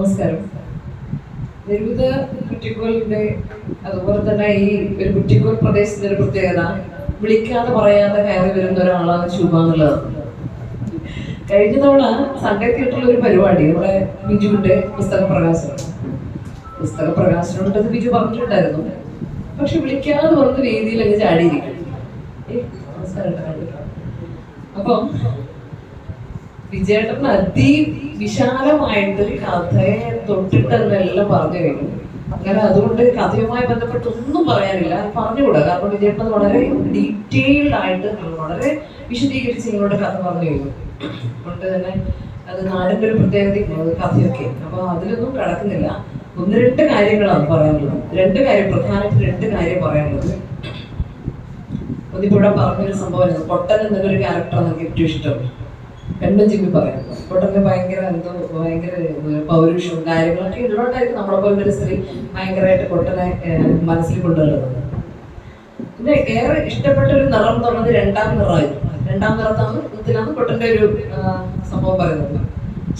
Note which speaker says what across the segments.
Speaker 1: നമസ്കാരം. നിരുവിധ കുറ്റിക്കോലിന്റെ അതുപോലെ തന്നെ ഈ ഒരു കുറ്റിക്കോൽ പ്രദേശത്തിന്റെ ഒരു പ്രത്യേകത വിളിക്കാതെ പറയാതെ കയറി വരുന്ന ഒരാളാണ് ശുഭ എന്നുള്ളത്. കഴിഞ്ഞ തവണ സൺഡേ തിയേറ്ററിൽ ഒരു പരിപാടി നമ്മുടെ ബിജുവിന്റെ പുസ്തക പ്രകാശനം. പുസ്തക പ്രകാശനം ബിജു പറഞ്ഞിട്ടുണ്ടായിരുന്നു. പക്ഷെ വിളിക്കാതെ പറഞ്ഞ രീതിയിൽ അങ്ങ് ചാടിയിരിക്കും. അപ്പം വിജയേട്ടൻ അതിവിശാലമായിട്ട് കഥയെ തൊട്ടിട്ടെന്നെല്ലാം പറഞ്ഞു കഴിഞ്ഞു. അങ്ങനെ അതുകൊണ്ട് കഥയുമായി ബന്ധപ്പെട്ട് ഒന്നും പറയാനില്ല പറഞ്ഞുകൂടാ. കാരണം വിജയേട്ടൻ വളരെ ഡീറ്റെയിൽഡ് ആയിട്ട് വളരെ വിശദീകരിച്ച് നിങ്ങളുടെ കഥ പറഞ്ഞു കഴിഞ്ഞു. അതുകൊണ്ട് തന്നെ അത് നാടിന്റെ ഒരു പ്രത്യേകതയും കഥയൊക്കെ. അപ്പൊ അതിലൊന്നും കടക്കുന്നില്ല. ഒന്ന് രണ്ട് കാര്യങ്ങളാണ് പറയാനുള്ളത്. രണ്ട് കാര്യം പ്രധാനമായിട്ട് രണ്ട് കാര്യം പറയാനുള്ളത്. ഒന്നിപ്പോ പറഞ്ഞൊരു സംഭവം പൊട്ടൻ എന്നൊരു ക്യാരക്ടറാണ് എനിക്ക് ഏറ്റവും ഇഷ്ടം. പെണ്ണും ജിമ്മി പറയാം. പൊട്ടന് ഭയങ്കര എന്തോ ഭയങ്കര പൗരുഷവും കാര്യങ്ങളൊക്കെ ഉള്ളതുകൊണ്ടായിരിക്കും നമ്മളെ പോലത്തെ ഒരു സ്ത്രീ ഭയങ്കരമായിട്ട് പൊട്ടനെ ഏഹ്, മനസ്സിൽ കൊണ്ടുവരുന്നത്. പിന്നെ ഏറെ ഇഷ്ടപ്പെട്ട ഒരു നിറം എന്ന് പറഞ്ഞത് രണ്ടാം നിറമായിരുന്നു രണ്ടാം നിറത്താണ് ഇതിലാണ് പൊട്ടന്റെ ഒരു സംഭവം പറയുന്നത്.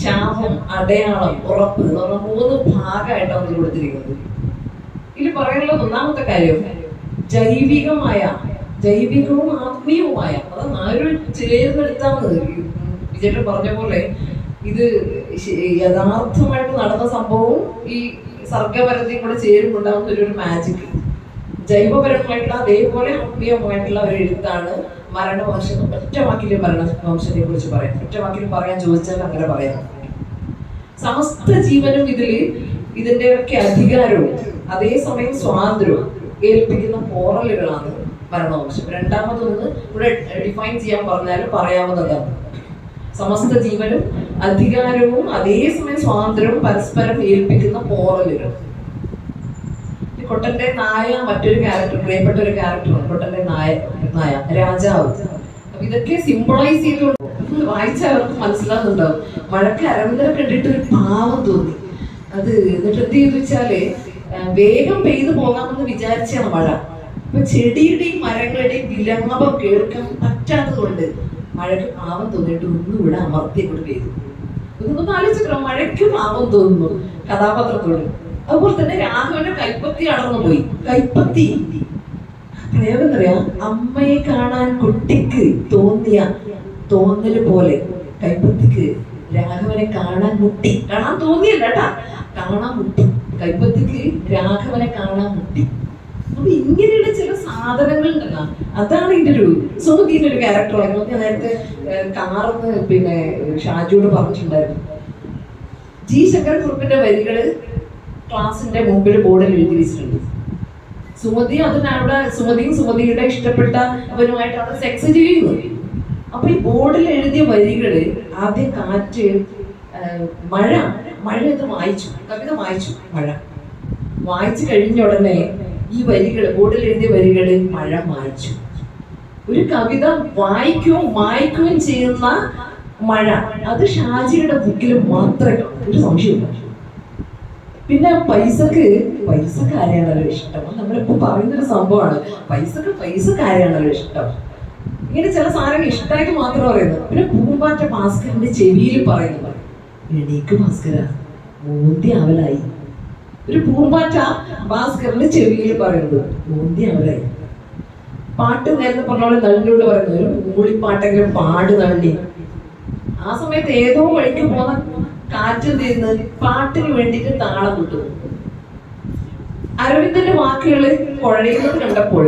Speaker 1: ശാപം അടയാളം ഉറപ്പ് എന്ന് പറഞ്ഞ മൂന്ന് ഭാഗമായിട്ടാണ് ഇത് കൊടുത്തിരിക്കുന്നത്. ഇതിൽ പറയാനുള്ള ഒന്നാമത്തെ കാര്യം. ജൈവികമായ ജൈവികവും ആത്മീയവുമായ അത് നാലൊരു ചേർന്നെടുത്താന്ന് വിജയേട്ടൻ പറഞ്ഞ പോലെ ഇത് യഥാർത്ഥമായിട്ട് നടന്ന സംഭവവും ഈ സർഗപരതയും കൂടെ ചേരുമ്പോണ്ടാവുന്ന ഒരു മാജിക് ജൈവപരമായിട്ടുള്ള അതേപോലെ ആത്മീയമായിട്ടുള്ള ഒരു എഴുത്താണ് മരണവംശം. ഒറ്റ വാക്കിൽ മരണവംശത്തെ കുറിച്ച് പറയാം. ഒറ്റ വാക്കിൽ പറയാൻ ചോദിച്ചാൽ അങ്ങനെ പറയാം. സമസ്ത ജീവനും ഇതിൽ ഇതിന്റെയൊക്കെ അധികാരവും അതേസമയം സ്വാതന്ത്ര്യവും ഏൽപ്പിക്കുന്ന പോറലുകളാണ് മരണവംശം. രണ്ടാമതൊന്ന് ഇവിടെ ഡിഫൈൻ ചെയ്യാൻ പറഞ്ഞാൽ പറയാവുന്നതാണ്. സമസ്ത ജീവനും അധികാരവും അതേസമയം സ്വാതന്ത്ര്യവും പരസ്പരം ഏൽപ്പിക്കുന്ന പോറലുകൾ. കൊട്ടന്റെ നായ മറ്റൊരു ക്യാരക്ടർ പ്രിയപ്പെട്ട ഒരു ക്യാരക്ടറാണ് കൊട്ടന്റെ നായ നായ രാജാവ്. അപ്പൊ ഇതൊക്കെ സിമ്പിളൈസ് ചെയ്തുകൊണ്ട് വായിച്ചാൽ അവർക്ക് മനസ്സിലാകുന്നുണ്ടാവും മഴക്ക് അരവിന്ദനെ കണ്ടിട്ട് ഒരു പാവം തോന്നി. അത് എന്നിട്ട് എന്ത് ചെയ്തു വെച്ചാൽ വേഗം പെയ്തു പോകാമെന്ന് വിചാരിച്ചാണ് മഴ അപ്പൊ ചെടിയുടെയും മരങ്ങളുടെയും വിലാപം കേൾക്കാൻ പറ്റാത്തത് കൊണ്ട് മഴയ്ക്ക് പാവം തോന്നിയിട്ട് ഒന്നും ഇവിടെ അമർത്തി കൊണ്ട് പെയ്തു. ഇതൊന്നും മഴയ്ക്ക് പാവം തോന്നുന്നു കഥാപാത്രത്തോട്. അതുപോലെ തന്നെ രാഘവന്റെ കൈപ്പത്തി അടർന്നു പോയി. കൈപ്പത്തി. പ്രയോഗം അമ്മയെ കാണാൻ കുട്ടിക്ക് തോന്നിയ തോന്നൽ പോലെ കൈപ്പത്തിക്ക് രാഘവനെ കാണാൻ മുട്ടി. കാണാൻ തോന്നിയല്ല കേട്ടാ. കാണാൻ മുട്ടി. കൈപ്പത്തിക്ക് രാഘവനെ കാണാൻ മുട്ടി. അപ്പൊ ഇങ്ങനെയുള്ള ചില സാധനങ്ങൾ ഉണ്ടല്ലോ അതാണ് ഇതിന്റെ ഒരു സുമതിന്റെ ഒരു ക്യാരക്ടർ ഞാൻ നേരത്തെ കാറെന്ന് പിന്നെ ഷാജിയോട് പറഞ്ഞിട്ടുണ്ടായിരുന്നു. ജി ശങ്കരക്കുറുപ്പിന്റെ വരികൾ ക്ലാസിന്റെ മുമ്പിൽ ബോർഡിൽ എഴുതി വെച്ചിട്ടുണ്ട്. സുമതി അതിനവിടെ സുമതിയും സുമതിയുടെ ഇഷ്ടപ്പെട്ട അവരുമായിട്ട് അവിടെ സെക്സ് ചെയ്യുന്നു അപ്പൊ ഈ ബോർഡിൽ എഴുതിയ വരികൾ ആദ്യം കാറ്റ് മഴ മഴ ഇത് വായിച്ചു. കവിത വായിച്ചു മഴ. വായിച്ചു കഴിഞ്ഞ ഉടനെ ഈ വരികൾ ബോർഡിൽ എഴുതിയ വരികൾ മഴ മായ്ച്ചു. ഒരു കവിത വായിക്കുകയും വായിക്കുകയും ചെയ്യുന്ന മഴ അത് ഷാജിയുടെ ബുക്കിൽ മാത്രമേ ഒരു സംശയമില്ല പിന്നെ പൈസക്ക് പൈസക്ക് ആരെയാണല്ലോ ഇഷ്ടം? നമ്മളിപ്പോ പറയുന്നൊരു സംഭവമാണ്. പൈസക്ക് പൈസക്ക് ആരെയാണല്ലോ ഇഷ്ടം? ഇങ്ങനെ ചില സാധനങ്ങൾ ഇഷ്ടമായിട്ട് മാത്രം പറയുന്നത്. പിന്നെ പൂമ്പാറ്റ ഭാസ്കരന്റെ ചെവിയിൽ പറയുന്നത്. എണീക്ക് ഭാസ്കര മൂന്തി അവലായി. ഒരു പൂമ്പാറ്റ ഭാസ്കറിന് ചെവിയിൽ പറയുന്നത്. മൂന്തി അവിടെ പാട്ട് നേരത്തെ പറഞ്ഞ പോലെ നള്ളിയോട് പറയുന്നത്. ഒരു മൂളിപ്പാട്ടെങ്കിലും പാട് നള്ളി ആ സമയത്ത് ഏതോ വഴിക്ക് പോകുന്ന കാറ്റ് നിന്ന് പാട്ടിന് വേണ്ടിയിട്ട് താളം കിട്ടുന്നു അരവിന്ദന്റെ വാക്കുകൾ കുഴയുന്നത് കണ്ടപ്പോൾ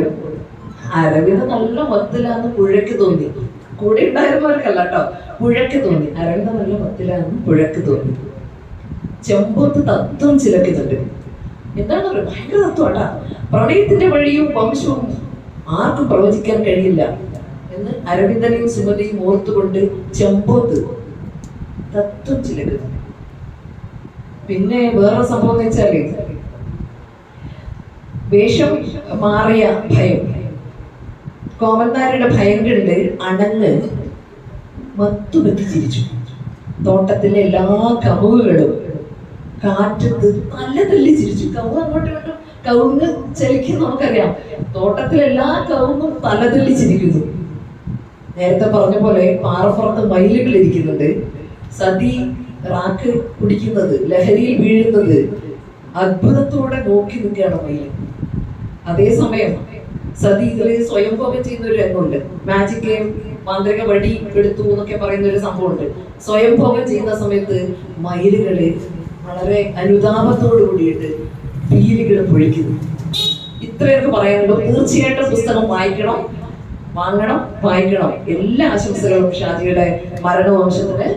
Speaker 1: അരവിന്ദ് നല്ല മത്തിലാന്ന് പുഴയ്ക്ക് തോന്നി. കൂടെ ഉണ്ടായിരുന്നവർക്കല്ല കേട്ടോ പുഴയ്ക്ക് തോന്നി. അരവിന്ദ് നല്ല മത്തിലാന്ന് പുഴയ്ക്ക് തോന്നി. ചെമ്പൊത്ത് തത്വം ചിലക്കുന്നുണ്ട്. എന്താണ് പറയുക ഭയങ്കര തത്വട്ടാ പ്രണയത്തിന്റെ വഴിയും വംശവും ആർക്കും പ്രവചിക്കാൻ കഴിയില്ല എന്ന് അരവിന്ദനെയും സുമതിയും ഓർത്തുകൊണ്ട് ചെമ്പോത്ത് തത്വം ചിലക്കുന്നു പിന്നെ വേറെ സംഭവം എന്ന് വെച്ചാൽ വേഷം മാറിയ ഭയം. കോമന്താരുടെ ഭയം കണ്ട് അണങ്ങ് മത്തുമെത്തിച്ചിരിച്ചു തോട്ടത്തിലെ എല്ലാ കമുകുകളും കാറ്റത്ത് നല്ല തല്ലി ചിരിച്ചു. കവുങ്ങ് അങ്ങോട്ടും ഇങ്ങോട്ടും. കവുങ്ങ് ചലിക്കും നമുക്കറിയാം. തോട്ടത്തിലെ എല്ലാ കവുങ്ങും തലതല്ലി ചിരിക്കുന്നു. നേരത്തെ പറഞ്ഞ പോലെ പാറപ്പുറത്ത് മയിലുകൾ ഇരിക്കുന്നുണ്ട്. സതി റാക്ക് കുടിക്കുന്നത് ലഹരിയിൽ വീഴുന്നത് അത്ഭുതത്തോടെ നോക്കി നിൽക്കുകയാണ് മയിൽ അതേസമയം സതി ഇതിൽ സ്വയംഭോഗം ചെയ്യുന്ന ഒരു രംഗമുണ്ട്. മാജിക് ഗെയിം മാന്ത്രിക വടി എടുത്തു എന്നൊക്കെ പറയുന്ന ഒരു സംഭവമുണ്ട്. സ്വയംഭോഗം ചെയ്യുന്ന സമയത്ത് മയിലുകൾ വളരെ അനുതാപത്തോടു കൂടിയിട്ട് പീലികൾ പൊഴിക്കുന്നു. ഇത്രയൊക്കെ പറയാനുള്ളൂ. തീർച്ചയായിട്ടും പുസ്തകം വായിക്കണം. വാങ്ങണം വായിക്കണം. എല്ലാ ആശംസകളും ഷാജിയുടെ മരണവംശത്തിന്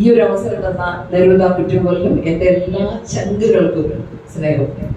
Speaker 1: ഈ ഒരു അവസരം തന്ന നെരുത കുറ്റുപോലും എന്റെ എല്ലാ ചങ്കുകൾക്കും സ്നേഹം.